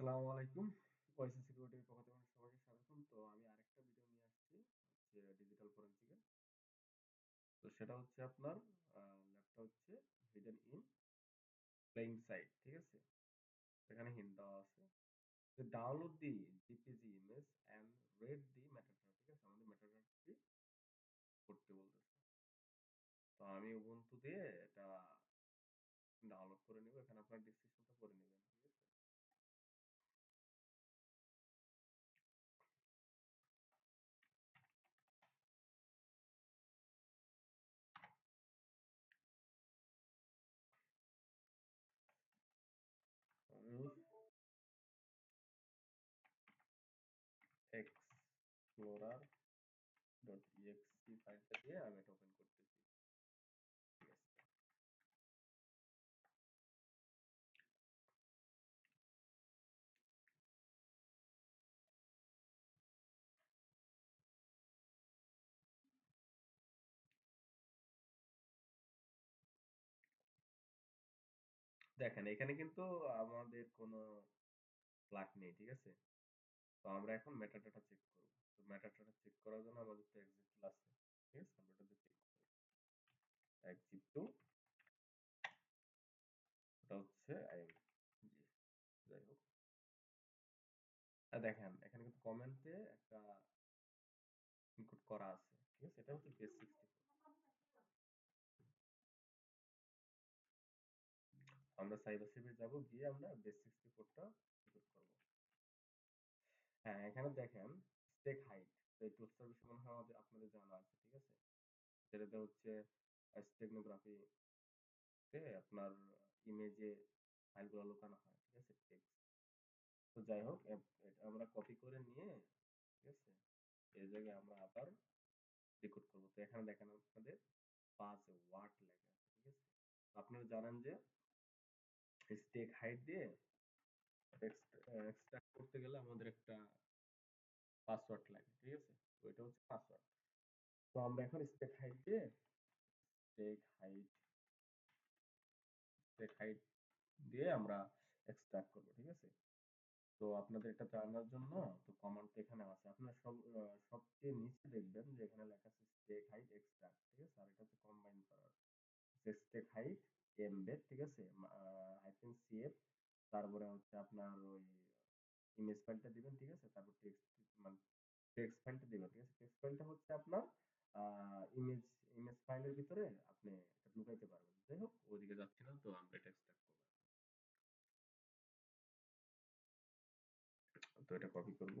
আসসালামু আলাইকুম। ওয়াইসি সিকিউরিটির পক্ষ থেকে সবাইকে স্বাগতম। তো আমি আরেকটা ভিডিও নিয়ে আসছি ডিজিটাল তো সেটা হচ্ছে আপনার হচ্ছে হিডেন ইন সাইট ঠিক আছে? এখানে হিন্ট দেওয়া আছে। যে download the JPG image and read the ঠিক আছে? আমাদের করতে বলতেছে। তো আমি উবুন্টু দিয়ে এটা ডাউনলোড করে নিব। এখানে আপনার ডিসক্রিপশনটা পড়ে নেবেন। দিয়ে আমি এটা ওপেন করতেছি। দেখেন এখানে কিন্তু আমাদের কোনো প্লাগ নেই ঠিক আছে? তো আমরা এখন মেটাডাটা চেক করব। তো মেটাডাটা চেক করার জন্য আমাদের তো আছে, ঠিক আছে? আমরা এটাতে চেক করব এটা হচ্ছে যাই হোক। দেখেন, এখানে কিন্তু কমেন্টে একটা ইনপুট করা আছে, ঠিক আছে? এটা হচ্ছে বেস আমরা সাইবার সেভে যাব, গিয়ে আমরা বেস সিক্সটি ফোরটা ইনপুট করব। হ্যাঁ এখানে দেখেন স্টেক হাইট এই টুলসটার বিষয়ে মনে হয় আমাদের, আপনাদের জানা আছে, ঠিক আছে? যেটাতে হচ্ছে স্টেগনোগ্রাফি তে আপনার ইমেজে ফাইলগুলো লুকানো হয়, ঠিক আছে? তো যাই হোক আমরা কপি করে নিয়ে, ঠিক আছে? এই জায়গায় আমরা আবার ডিকোড করব। তো এখানে দেখেন আপনাদের পাঁচ ওয়াট লেখা ঠিক আছে? আপনারা জানেন যে স্টেক হাইট দিয়ে এক্সট্রাক্ট করতে গেলে আমাদের একটা পাসওয়ার্ড লাগে, ঠিক আছে? ওইটা হচ্ছে পাসওয়ার্ড তো আমরা এখন স্টেক হাইট দিয়ে স্টেক হাইট স্টেক হাইট দিয়ে আমরা এক্সট্রাক্ট করব, ঠিক আছে? তো আপনাদের এটা জানার জন্য, তো কমান্ড এখানে আছে। আপনারা সব সবচেয়ে নিচে দেখবেন যে এখানে লেখা আছে স্টেক হাইট এক্সট্রাক্ট ঠিক আছে? আর এটা হচ্ছে কম্বাইন করার। স্টেক হাইট এমবেড ঠিক আছে? হাইফেন সিএফ তারপরে হচ্ছে আপনার ওই ইমেজ ফাইলটা দিবেন, ঠিক আছে? তারপর টেক্সট মানে টেক্সট ফাইলটা দিবেন, ঠিক আছে? টেক্সট ফাইলটা হচ্ছে আপনার ইমেজ ইমেজ ফাইলের ভিতরে আপনি এটা লুকাইতে পারবেন। যাই হোক, ওদিকে যাচ্ছি না, তো আমরা এটা করব। তো এটা কপি করব।